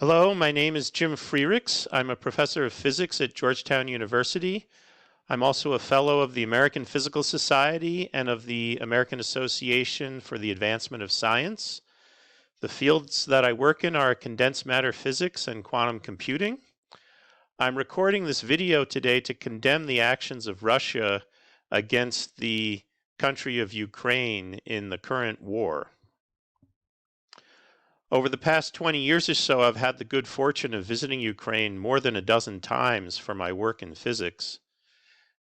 Hello, my name is Jim Freerichs. I'm a professor of physics at Georgetown University. I'm also a fellow of the American Physical Society and of the American Association for the Advancement of Science. The fields that I work in are condensed matter physics and quantum computing. I'm recording this video today to condemn the actions of Russia against the country of Ukraine in the current war. Over the past 20 years or so, I've had the good fortune of visiting Ukraine more than a dozen times for my work in physics.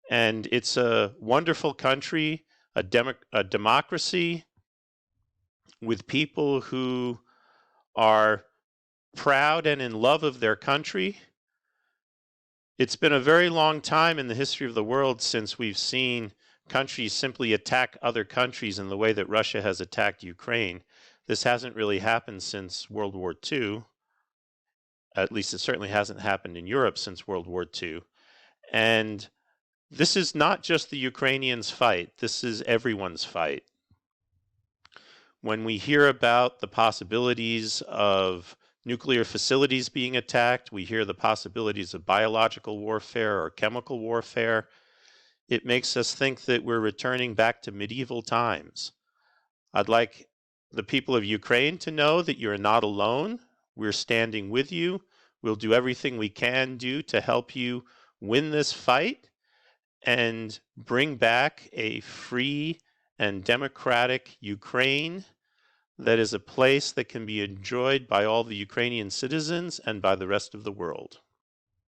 And it's a wonderful country, a, a democracy with people who are proud and in love of their country. It's been a very long time in the history of the world since we've seen countries simply attack other countries in the way that Russia has attacked Ukraine. This hasn't really happened since World War II. At least it certainly hasn't happened in Europe since World War II. And this is not just the Ukrainians' fight, this is everyone's fight. When we hear about the possibilities of nuclear facilities being attacked, we hear the possibilities of biological warfare or chemical warfare, it makes us think that we're returning back to medieval times. I'd like the people of Ukraine to know that you're not alone. We're standing with you. We'll do everything we can do to help you win this fight and bring back a free and democratic Ukraine that is a place that can be enjoyed by all the Ukrainian citizens and by the rest of the world.